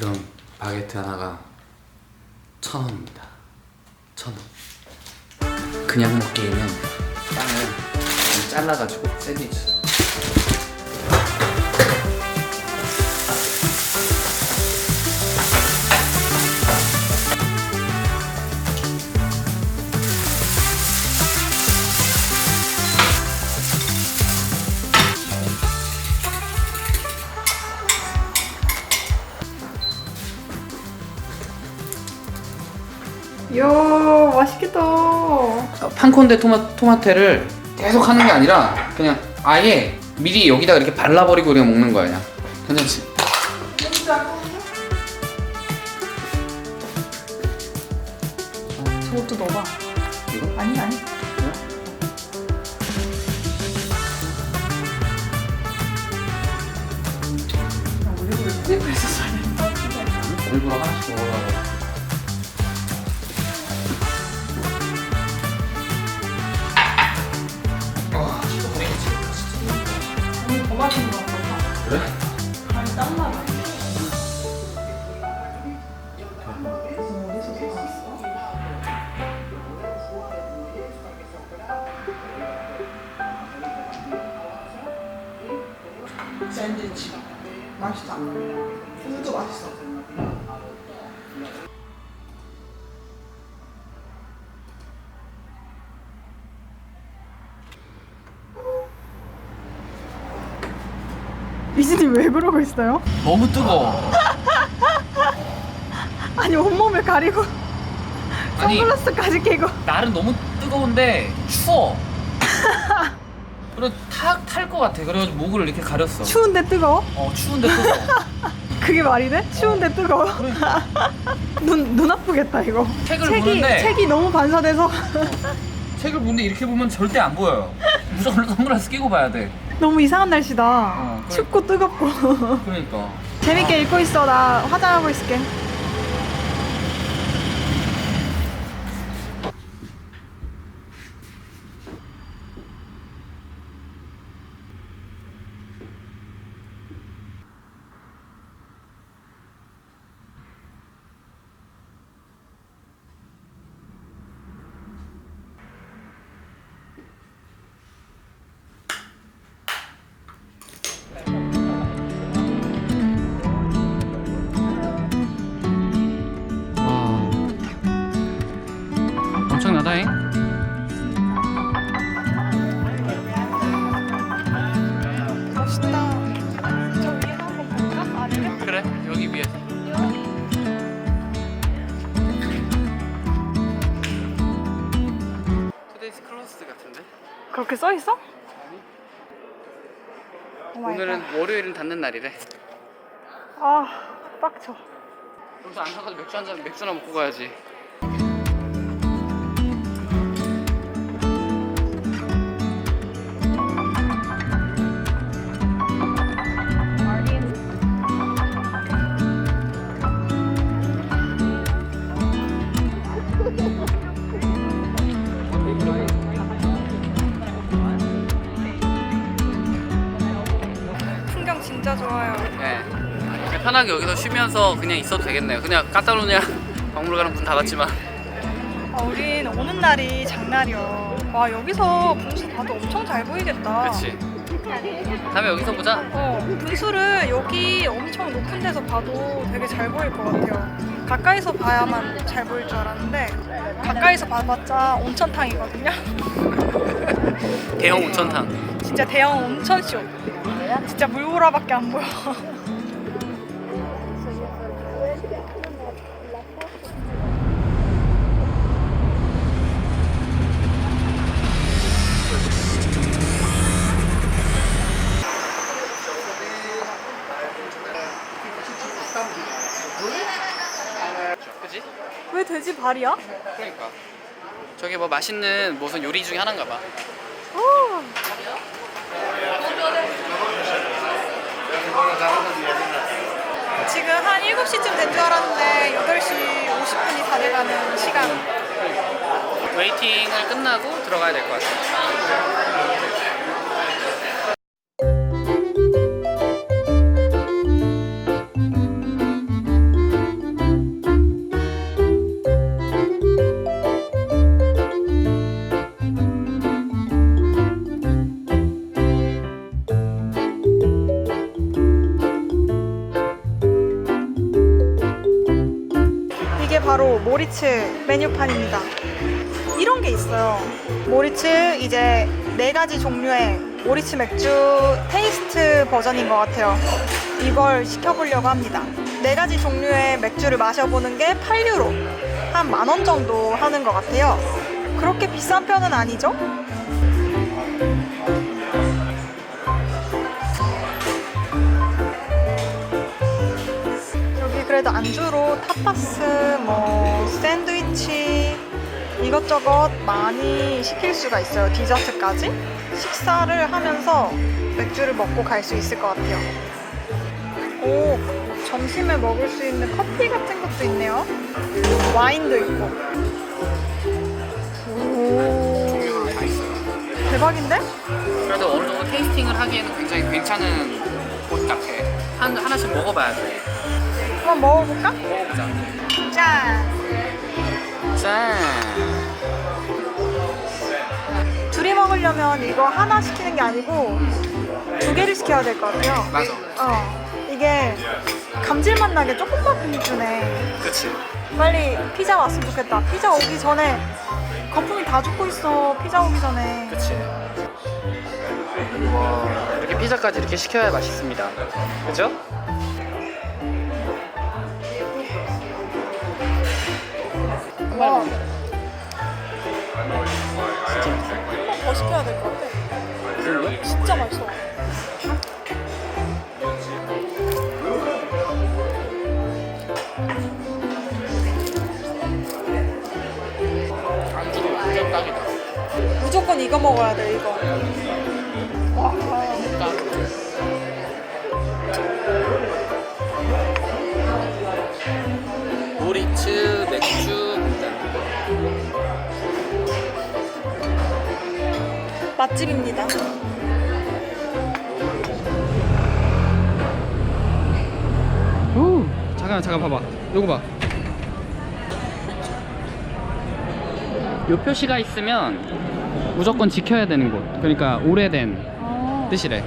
이런 바게트 하나가 천 원입니다. 천 원. 그냥 먹기에는 빵을 좀 잘라가지고 샌드위치. 이야 맛있겠다. 판콘데 토마, 토마테를 계속 하는 게 아니라 그냥 아예 미리 여기다가 이렇게 발라버리고 그냥 먹는 거야 그냥 괜찮지? 저것도 넣어봐. 이거? 아니 아니. 야, 올리브를 스테이크에서 써야 된다. 일부러 하나씩 먹으라고 그래? 아니 땀 나네. 어디서 사왔어? 샌드위치 맛있다. 우유도 맛있어. 미진이 왜 그러고 있어요? 너무 뜨거워. 아니 온몸을 가리고 아니 선글라스까지 끼고. 날은 너무 뜨거운데 추워. 그래 탁탈것 같아. 그래가지고 목을 이렇게 가렸어. 추운데 뜨거워? 어 추운데 뜨거워. 그게 말이 돼? 추운데 뜨거워? 그러니까. 눈, 눈 아프겠다 이거. 책을 책이, 보는데 책이 너무 반사돼서. 책을 보는데 이렇게 보면 절대 안 보여요. 무조건 선글라스 끼고 봐야 돼 너무 이상한 날씨다. 어, 그래. 춥고 뜨겁고. 그러니까. 재밌게 읽고 있어. 나 화장하고 있을게 그렇게 써 있어? 오 마이 오늘은 갓. 월요일은 닫는 날이래 아 빡쳐 여기서 안 사가지고 맥주 한 잔 맥주나 먹고 가야지 편하게 여기서 쉬면서 그냥 있어도 되겠네요 그냥 카탈로니아 박물관은 문 닫았지만 아, 우린 오는 날이 장날이야 와 여기서 분수 봐도 엄청 잘 보이겠다 그렇지 다음에 여기서 보자 어, 분수를 여기 엄청 높은 데서 봐도 되게 잘 보일 것 같아요. 가까이서 봐야만 잘 보일 줄 알았는데 가까이서 봐봤자 온천탕이거든요. 대형 온천탕 진짜 대형 온천쇼. 진짜 물보라밖에 안 보여. 돼지 발이야? 그러니까. 저게 뭐 맛있는 무슨 요리 중에 하나인가 봐. 오, 지금 한 7시쯤 된 줄 알았는데 8시 50분이 다 돼가는 시간. 웨이팅을 끝나고 들어가야 될 것 같아 모리츠 메뉴판입니다. 이런 게 있어요. 모리츠 이제 네 가지 종류의 모리츠 맥주 테이스트 버전인 것 같아요. 이걸 시켜보려고 합니다. 네 가지 종류의 맥주를 마셔보는 게 8유로. 한 만 원 정도 하는 것 같아요. 그렇게 비싼 편은 아니죠? 그래도 안주로 타파스, 뭐 샌드위치 이것저것 많이 시킬 수가 있어요. 디저트까지 식사를 하면서 맥주를 먹고 갈 수 있을 것 같아요. 오, 점심에 먹을 수 있는 커피 같은 것도 있네요. 와인도 있고. 오. 대박인데? 그래도 어느 정도 테이스팅을 하기에는 굉장히 괜찮은 곳 같아. 한 하나씩 먹어봐야 돼. 한번 먹어볼까? 먹어보자. 짠! 짠. 둘이 먹으려면 이거 하나 시키는 게 아니고 두 개를 시켜야 될 것 같아요. 맞아. 어, 이게 감질맛 나게 조금만 주네. 그치. 빨리 피자 왔으면 좋겠다. 피자 오기 전에 거품이 다 죽고 있어. 피자 오기 전에. 그치. 와 이렇게 피자까지 이렇게 시켜야 맛있습니다. 그죠? 와. 한번 더 시켜야 될 것 같아. 진짜 맛있어. 안주도 완전 딱이다. 무조건 이거 먹어야 돼, 이거. 와. 맛집입니다. 오 잠깐 잠깐 봐봐 요거 봐. 요 표시가 있으면 무조건 지켜야 되는 곳. 그러니까 오래된 뜻이래.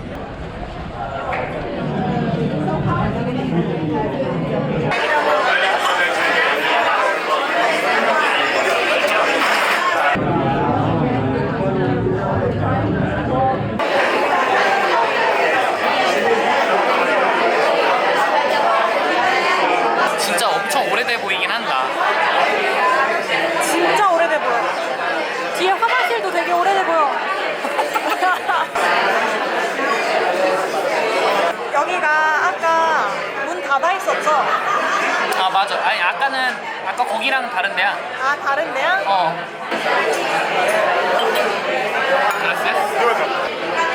진짜 엄청 오래돼 보이긴 한다. 진짜 오래돼 보여. 뒤에 화장실도 되게 오래돼 보여. 여기가 아까 문 닫아 있었죠? 아 맞아. 아니 아까는 아까 거기랑 다른 데야. 아 다른데요? 어. 그랬어? 에